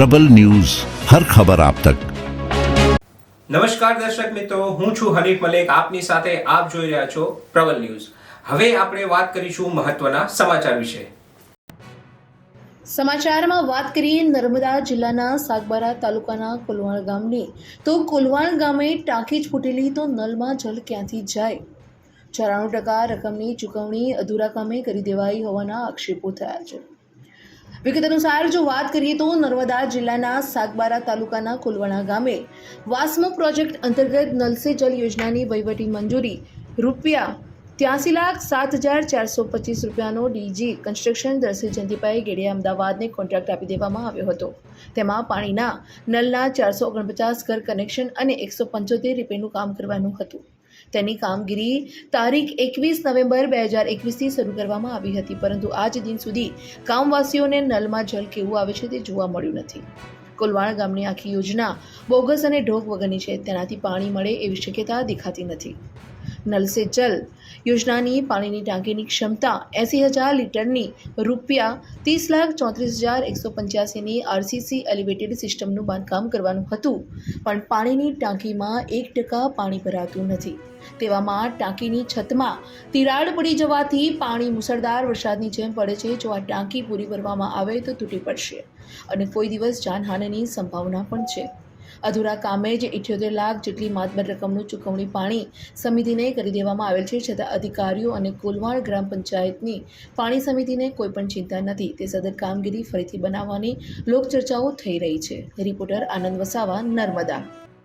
પ્રબલ news હર ખબર આપ તક. નમસ્કાર દર્શક મિત્રો હું છું હરીફ મલેક. આપની સાથે આપ જોઈ રહ્યા છો પ્રબલ ન્યૂઝ. હવે આપણે વાત કરીશું મહત્વના સમાચાર વિશે. સમાચારમાં વાત કરીએ નર્મદા જિલ્લાના સાગબારા તાલુકાના કોલવાણ ગામની. તો કોલવાણ ગામે ટાંકી જ ફૂટેલી તો નલમાં જલ ક્યાંથી જાય? ચોરાણું ટકા રકમની ચૂકવણી અધૂરા કામે કરી દેવાઈ હોવાના આક્ષેપો થયા છે. વિગત અનુસાર જો વાત કરીએ તો નર્મદા જિલ્લાના સાગબારા તાલુકાના કુલવણા ગામે વાસ્મો પ્રોજેક્ટ અંતર્ગત નલસે જલ યોજનાની વહીવટી મંજૂરી રૂપિયા ત્યાસી લાખ સાત હજાર ચારસો પચીસ રૂપિયાનો ડીજી કન્સ્ટ્રક્શન દર્શી જયંતિભાઈ ગેડિયા અમદાવાદને કોન્ટ્રાક્ટ આપી દેવામાં આવ્યો હતો. તેમાં પાણીના નલના ચારસો ઓગણપચાસ ઘર કનેક્શન અને એકસો પંચોતેર રિપેરનું કામ કરવાનું હતું. તેની કામગીરી તારીખ એકવીસ નવેમ્બર બે હજાર એકવીસથી શરૂ કરવામાં આવી હતી. પરંતુ આજ દિન સુધી ગામવાસીઓને નલમાં જલ કેવું આવે છે તે જોવા મળ્યું નથી. કુલવાણ ગામની આખી યોજના બોગસ અને ઢોક વગરની છે. તેનાથી પાણી મળે એવી શક્યતા દેખાતી નથી. નલ સે જલ યોજનાની પાણીની ટાંકીની ક્ષમતા એંસી હજાર લીટરની રૂપિયા ત્રીસ લાખ ચોત્રીસ હજાર એકસો પંચ્યાસીની આરસીસી એલિવેટેડ સિસ્ટમનું બાંધકામ કરવાનું હતું પણ પાણીની ટાંકીમાં એક ટકા પાણી ભરાતું નથી તેવામાં ટાંકીની છતમાં તિરાડ પડી જવાથી પાણી મુસળધાર વરસાદની જેમ પડે છે. જો આ ટાંકી પૂરી ભરવામાં આવે તો તૂટી પડશે અને કોઈ દિવસ જાનહાનિની સંભાવના પણ છે. અધૂરા કામે જ ઇઠ્યોતેર લાખ જેટલી માતબર રકમનું ચૂકવણી પાણી સમિતિને કરી દેવામાં આવેલ છે, છતાં અધિકારીઓ અને કોલવાડ ગ્રામ પંચાયતની પાણી સમિતિને કોઈ પણ ચિંતા નથી. તે સદર કામગીરી ફરીથી બનાવવાની લોકચર્ચાઓ થઈ રહી છે. રિપોર્ટર આનંદ વસાવા, નર્મદા.